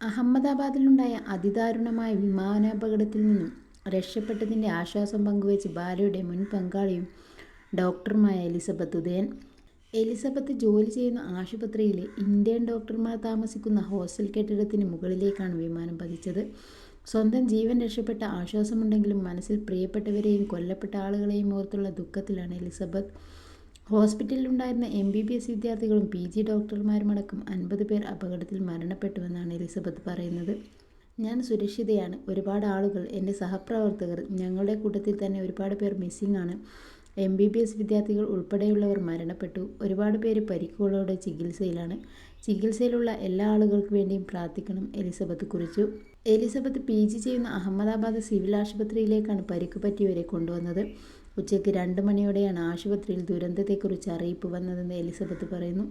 അഹമ്മദാബാദിലുണ്ടായ അതിദാരുണമായ വിമാനാപകടത്തിൽ നിന്നും രക്ഷപ്പെട്ടതിന്റെ ആശ്വാസം പങ്കുവച്ച് ഭാര്യയുടെ മുൻ പങ്കാളിയും ഡോക്ടറുമായ എലിസബത്ത് ഉദയൻ. എലിസബത്ത് ജോലി ചെയ്യുന്ന ആശുപത്രിയിലെ ഇന്ത്യൻ ഡോക്ടർമാർ താമസിക്കുന്ന ഹോസ്റ്റൽ കെട്ടിടത്തിന് മുകളിലേക്കാണ് വിമാനം പതിച്ചത്. സ്വന്തം ജീവൻ രക്ഷപ്പെട്ട ആശ്വാസമുണ്ടെങ്കിലും മനസ്സിൽ പ്രിയപ്പെട്ടവരെയും കൊല്ലപ്പെട്ട ആളുകളെയും ഓർത്തുള്ള ദുഃഖത്തിലാണ് എലിസബത്ത്. ഹോസ്പിറ്റലിലുണ്ടായിരുന്ന എം. ബി. ബി. എസ്. വിദ്യാർത്ഥികളും പി. ജി. ഡോക്ടർമാരുമടക്കം അൻപത് പേർ അപകടത്തിൽ മരണപ്പെട്ടുവെന്നാണ് എലിസബത്ത് പറയുന്നത്. ഞാൻ സുരക്ഷിതയാണ്. ഒരുപാട് ആളുകൾ, എന്റെ സഹപ്രവർത്തകർ, ഞങ്ങളുടെ കൂട്ടത്തിൽ തന്നെ ഒരുപാട് പേർ മിസ്സിംഗ് ആണ്. എം. ബി. ബി. എസ്. വിദ്യാർത്ഥികൾ ഉൾപ്പെടെയുള്ളവർ മരണപ്പെട്ടു. ഒരുപാട് പേര് പരിക്കുകളോടെ ചികിത്സയിലാണ്. ചികിത്സയിലുള്ള എല്ലാ ആളുകൾക്ക് വേണ്ടിയും പ്രാർത്ഥിക്കണം എലിസബത്ത് കുറിച്ചു. Elizabeth P. ജി. ചെയ്യുന്ന അഹമ്മദാബാദ് സിവിൽ ആശുപത്രിയിലേക്കാണ് പരിക്ക് പറ്റിയവരെ കൊണ്ടുവന്നത്. ഉച്ചയ്ക്ക് രണ്ട് മണിയോടെയാണ് ആശുപത്രിയിൽ ദുരന്തത്തെക്കുറിച്ച് അറിയിപ്പ് വന്നതെന്ന് എലിസബത്ത് പറയുന്നു.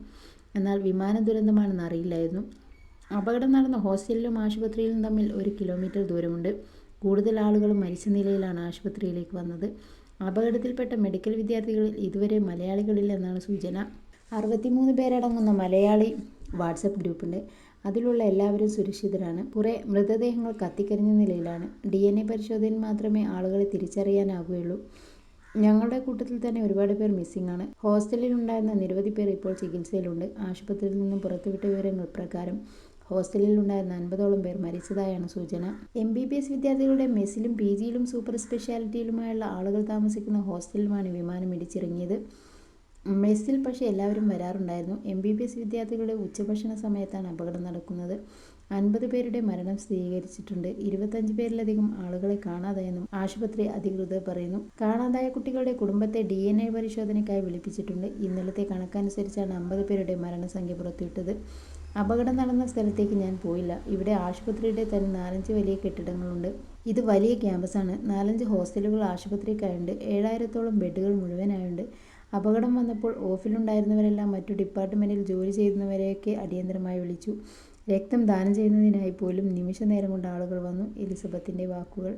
എന്നാൽ വിമാന ദുരന്തമാണെന്ന് അറിയില്ലായിരുന്നു. അപകടം നടന്ന ഹോസ്റ്റലിലും ആശുപത്രിയിലും തമ്മിൽ ഒരു കിലോമീറ്റർ ദൂരമുണ്ട്. കൂടുതൽ ആളുകളും മരിച്ച നിലയിലാണ് ആശുപത്രിയിലേക്ക് വന്നത്. അപകടത്തിൽപ്പെട്ട മെഡിക്കൽ വിദ്യാർത്ഥികളിൽ ഇതുവരെ മലയാളികളില്ലെന്നാണ് സൂചന. അറുപത്തിമൂന്ന് പേരടങ്ങുന്ന മലയാളി വാട്സപ്പ് ഗ്രൂപ്പുണ്ട്. അതിലുള്ള എല്ലാവരും സുരക്ഷിതരാണ്. കുറേ മൃതദേഹങ്ങൾ കത്തിക്കരിഞ്ഞ നിലയിലാണ്. ഡി. എൻ. എ. പരിശോധനയിൽ മാത്രമേ ആളുകളെ തിരിച്ചറിയാനാകുകയുള്ളൂ. ഞങ്ങളുടെ കൂട്ടത്തിൽ തന്നെ ഒരുപാട് പേർ മിസ്സിംഗ് ആണ്. ഹോസ്റ്റലിൽ ഉണ്ടായിരുന്ന നിരവധി പേർ ഇപ്പോൾ ചികിത്സയിലുണ്ട്. ആശുപത്രിയിൽ നിന്നും പുറത്തുവിട്ട വിവരങ്ങൾ പ്രകാരം ഹോസ്റ്റലിൽ ഹോസ്റ്റലിലുണ്ടായിരുന്ന അൻപതോളം പേർ മരിച്ചതായാണ് സൂചന. എം. ബി. ബി. എസ്. വിദ്യാർത്ഥികളുടെ മെസ്സിലും പി. ജിയിലും സൂപ്പർ സ്പെഷ്യാലിറ്റിയിലുമായുള്ള ആളുകൾ താമസിക്കുന്ന ഹോസ്റ്റലിലുമാണ് വിമാനം ഇടിച്ചിറങ്ങിയത്. മെസ്സിൽ പക്ഷേ എല്ലാവരും വരാറുണ്ടായിരുന്നു. എം. ബി. ബി. എസ്. വിദ്യാർത്ഥികളുടെ ഉച്ചഭക്ഷണ സമയത്താണ് അപകടം നടക്കുന്നത്. അൻപത് പേരുടെ മരണം സ്ഥിരീകരിച്ചിട്ടുണ്ട്. ഇരുപത്തഞ്ച് പേരിലധികം ആളുകളെ കാണാതായെന്നും ആശുപത്രി അധികൃതർ പറയുന്നു. കാണാതായ കുട്ടികളുടെ കുടുംബത്തെ ഡി. എൻ. എ. പരിശോധനയ്ക്കായി വിളിപ്പിച്ചിട്ടുണ്ട്. ഇന്നലത്തെ കണക്കനുസരിച്ചാണ് അമ്പത് പേരുടെ മരണസംഖ്യ പുറത്തുവിട്ടത്. അപകടം നടന്ന സ്ഥലത്തേക്ക് ഞാൻ പോയില്ല. ഇവിടെ ആശുപത്രിയുടെ തന്നെ നാലഞ്ച് വലിയ കെട്ടിടങ്ങളുണ്ട്. ഇത് വലിയ ക്യാമ്പസാണ്. നാലഞ്ച് ഹോസ്റ്റലുകൾ ആശുപത്രിക്കായുണ്ട്. ഏഴായിരത്തോളം ബെഡുകൾ മുഴുവനായുണ്ട്. അപകടം വന്നപ്പോൾ ഓഫിലുണ്ടായിരുന്നവരെല്ലാം മറ്റു ഡിപ്പാർട്ട്മെന്റിൽ ജോലി ചെയ്യുന്നവരെയൊക്കെ അടിയന്തരമായി വിളിച്ചു. രക്തം ദാനം ചെയ്യുന്നതിനായി പോലും നിമിഷനേരം കൊണ്ട് ആളുകൾ വന്നു. എലിസബത്തിന്റെ വാക്കുകൾ